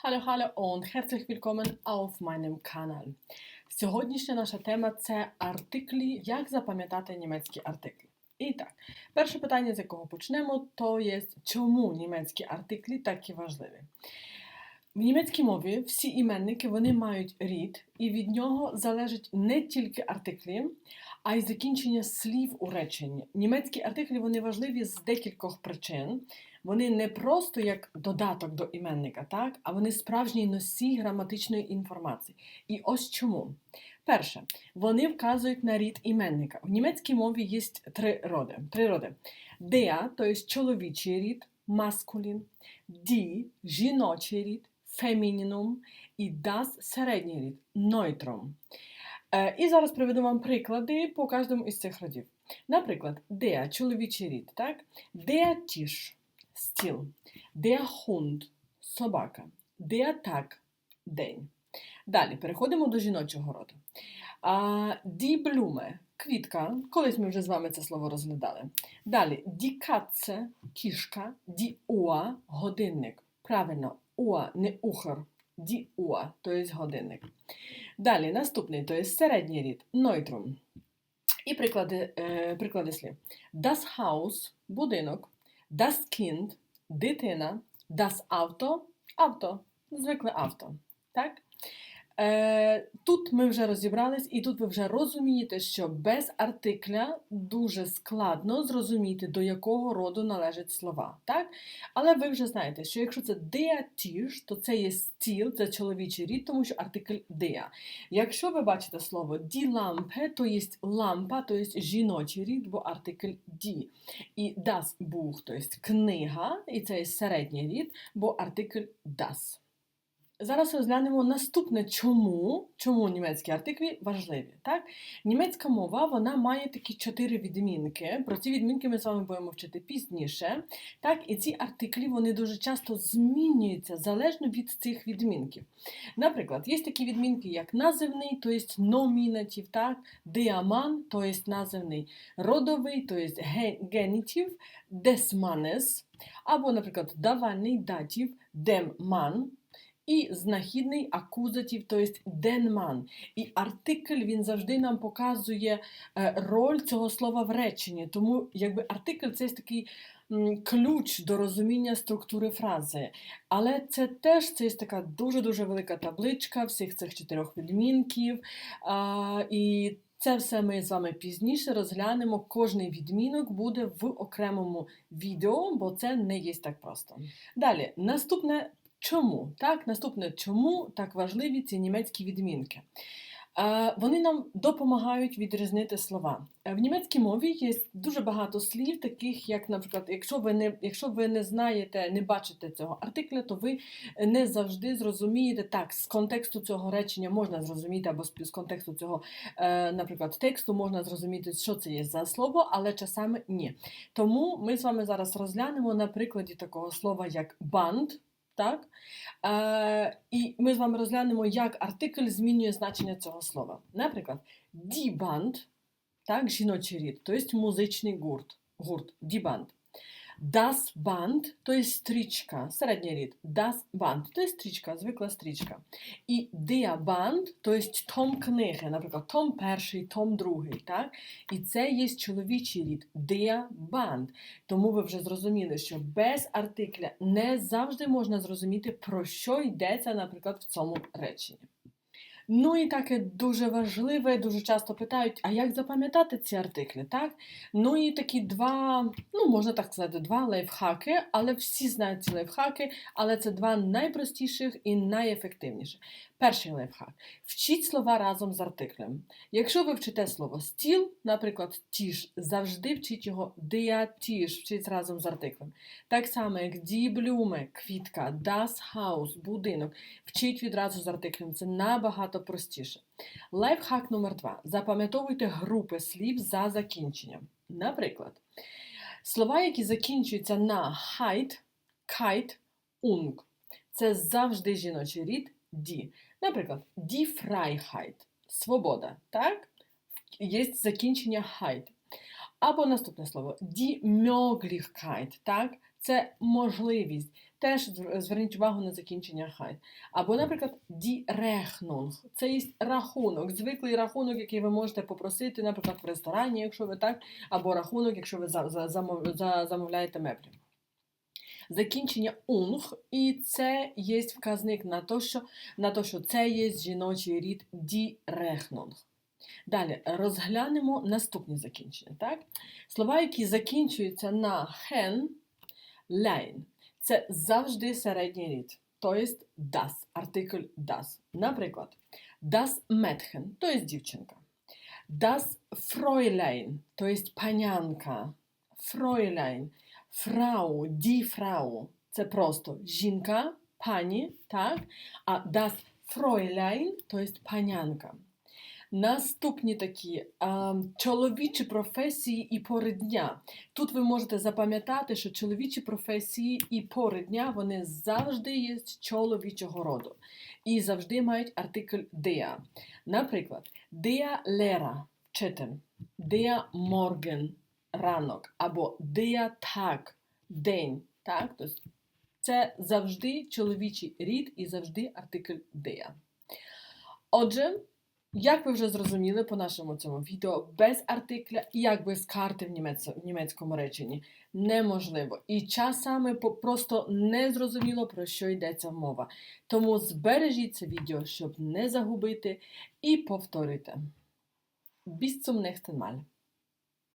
Hallo, hallo und herzlich willkommen auf meinem Kanal. Сьогоднішня наша тема це артиклі, як запам'ятати німецькі артиклі. І так, перше питання, з якого почнемо, то є, чому німецькі артиклі такі важливі? В німецькій мові всі іменники вони мають рід, і від нього залежать не тільки артиклі, а й закінчення слів у реченні. Німецькі артиклі вони важливі з декількох причин. Вони не просто як додаток до іменника, так? а вони справжній носій граматичної інформації. І ось чому. Перше, вони вказують на рід іменника. В німецькій мові є три роди. Три роди. Der, то є чоловічий рід, маскулін, die, жіночий рід, фемінінум, і das середній рід, нойтром. Е, І зараз приведу вам приклади по кожному із цих родів. Наприклад, der – чоловічий рід, так? Der Tisch – стіл, der Hund – собака, der Tag – день. Далі переходимо до жіночого роду. Die Blume – квітка. Колись ми вже з вами це слово розглядали. Далі die Katze – кішка, die Uhr – годинник. Правильно, Uhr, не Uhr. Die Uhr, то є годинник. Далі наступний, то є середній рід, нойтрум. І приклади, е, приклади слів. Das Haus – будинок, das Kind – дитина, das Auto – авто, звикле авто. Так? Е, тут ми вже розібрались, і тут ви вже розумієте, що без артикля дуже складно зрозуміти, до якого роду належать слова. Так? Але ви вже знаєте, що якщо це der то це є стіл, це чоловічий рід, тому що артикль der. Якщо ви бачите слово Lampe, то є лампа, то є жіночий рід, бо артикль die. І das Buch, то є книга, і це є середній рід, бо артикль das. Зараз розглянемо наступне, чому, чому німецькі артиклі важливі. Так? Німецька мова вона має такі чотири відмінки. Про ці відмінки ми з вами будемо вчити пізніше. Так? І ці артиклі вони дуже часто змінюються залежно від цих відмінків. Наприклад, є такі відмінки, як називний, то є номінатив, так? діаман, то є називний родовий, то є генітив, десманес, або, наприклад, давальний датів, демман. І знахідний акузатив, то є денман. І артикль він завжди нам показує е, роль цього слова в реченні. Тому якби артикль це такий ключ до розуміння структури фрази. Але це теж це така дуже-дуже велика табличка всіх цих чотирьох відмінків. І це все ми з вами пізніше розглянемо. Кожний відмінок буде в окремому відео, бо це не є так просто. Далі, наступне Чому? Так, наступне, чому так важливі ці німецькі відмінки? Вони нам допомагають відрізнити слова. Е, В німецькій мові є дуже багато слів, таких як, наприклад, якщо ви не якщо ви не знаєте, не бачите цього артикля, то ви не завжди зрозумієте так, з контексту цього речення можна зрозуміти, або з з контексту цього, е, наприклад, тексту можна зрозуміти, що це є за слово, але часами ні. Тому ми з вами зараз розглянемо на прикладі такого слова, як банд. Так? Е, І ми з вами розглянемо, як артикль змінює значення цього слова. Наприклад, Band, так, жіночий рід, є музичний гурт, гурт, Band. Das Band, то є стрічка, середній рід. Das Band, то є стрічка, звикла стрічка. І der Band, то є том книги, наприклад, том перший, том другий. Так? І це є чоловічий рід, der Band. Тому ви вже зрозуміли, що без артикля не завжди можна зрозуміти, про що йдеться, наприклад, в цьому реченні. Ну і таке дуже важливе, дуже часто питають, а як запам'ятати ці артиклі, так? Ну і такі два, ну можна так сказати, два лайфхаки, але всі знають ці лайфхаки, але це два найпростіших і найефективніших. Перший лайфхак. Вчіть слова разом з артиклем. Якщо ви вчите слово стіл, наприклад, тіш, завжди вчіть його тіш, вчіть разом з артиклем. Так само, як Blume, квітка, das Haus, будинок. Вчіть відразу з артиклем. Це набагато простіше. Лайфхак номер два. Запам'ятовуйте групи слів за закінченням. Наприклад, слова, які закінчуються на хайт, кайт, унг. Це завжди жіночий рід ді. Наприклад, die Freiheit – свобода. Так? Є закінчення heit. Або наступне слово die Möglichkeit. Так? Це можливість. Теж зверніть увагу на закінчення хай. Або, наприклад, die Rechnung. Це є рахунок, звиклий рахунок, який ви можете попросити, наприклад, в ресторані, якщо ви так, або рахунок, якщо ви за, за, замов- за, замовляєте меблі. Закінчення унг, і це є вказник на те, що, на те, що це є жіночий рід Rechnung. Далі розглянемо наступні закінчення. Так? Слова, які закінчуються на хен, лайн. Це завжди середній рід, тобто das, артикль das. Наприклад, das Mädchen, тобто дівчинка. Das Fräulein, тобто панянка. Fräulein, Frau, die Frau. Це просто жінка, пані, так? А das Fräulein, тобто панянка. Наступні такі а, чоловічі професії і пори дня. Тут ви можете запам'ятати, що чоловічі професії і пори дня вони завжди є чоловічого роду і завжди мають артикль der. Наприклад, der Lehrer – вчитель, der Morgen – ранок, або Tag – день. Так? Тобто це завжди чоловічий рід і завжди артикль der. Отже, як ви вже зрозуміли по нашому цьому відео, без артикля і як без карти в, німець- в німецькому реченні неможливо. І часами просто не зрозуміло, про що йдеться мова. Тому збережіть це відео, щоб не загубити, і повторюйте. Bis zum nächsten Mal.